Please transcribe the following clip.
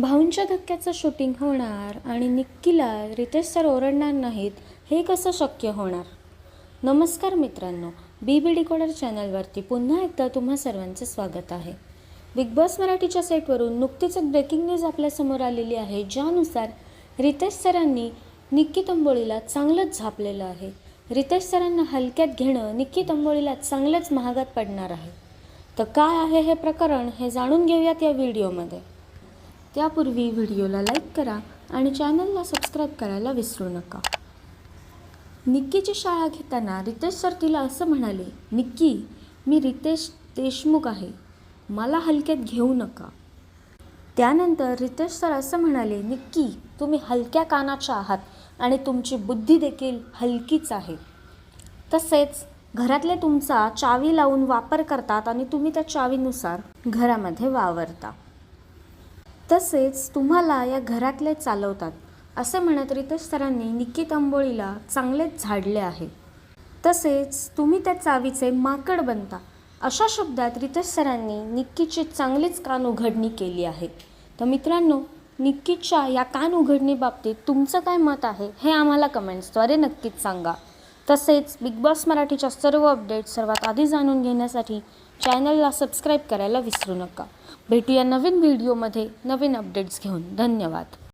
भाऊंच्या धक्क्याचं shooting होणार आणि निक्कीला Riteish sir ओरडणार नाहीत हे कसं शक्य होणार? नमस्कार मित्रांनो बी बी डिकोडर चॅनलवरती पुन्हा एकदा तुम्हा सर्वांचे स्वागत आहे. बिग बॉस मराठीच्या सेटवरून नुकतीच एक ब्रेकिंग न्यूज आपल्यासमोर आलेली आहे ज्यानुसार रितेश सरांनी निक्की तंबोळीला चांगलंच झापलेलं आहे. रितेश सरांना हलक्यात घेणं निक्की तंबोळीला चांगलंच महागात पडणार आहे. तर काय आहे हे प्रकरण हे जाणून घेऊयात या व्हिडिओमध्ये त्यापूर्वी व्हिडिओला लाईक करा आणि चॅनलला सबस्क्राईब करायला विसरू नका. निक्कीची शाळा घेताना रितेश सर तिला असं म्हणाले निक्की मी रितेश देशमुख आहे. मला हलक्यात घेऊ नका. त्यानंतर रितेश सर असं म्हणाले निक्की तुम्ही हलक्या कानाच्या आहात आणि तुमची बुद्धी देखील हलकीच आहे. तसेच घरातले तुमचा चावी लावून वापर करतात आणि तुम्ही त्या चावीनुसार घरामध्ये वावरता. तसेच तुम्हाला या घरातले चालवतात. असे म्हणत रितेश सरांनी निक्की तांबोळीला चांगलेच झाडले आहे. तसेच तुम्ही त्या चावीचे माकड बनता. अशा शब्दात रितेश सरांनी निक्कीची चांगलीच कान उघडणी केली आहे. तर मित्रांनो निक्कीच्या या कान उघडणी बाबतीत तुमचं काय मत आहे हे आम्हाला कमेंट्सद्वारे नक्कीच सांगा. तसेच बिग बॉस मराठीच्या सर्व अपडेट्स सर्वात आधी जाणून घेण्यासाठी चॅनलला सबस्क्राईब करायला विसरू नका. भेटूया नवीन व्हिडिओमध्ये नवीन अपडेट्स घेऊन. धन्यवाद.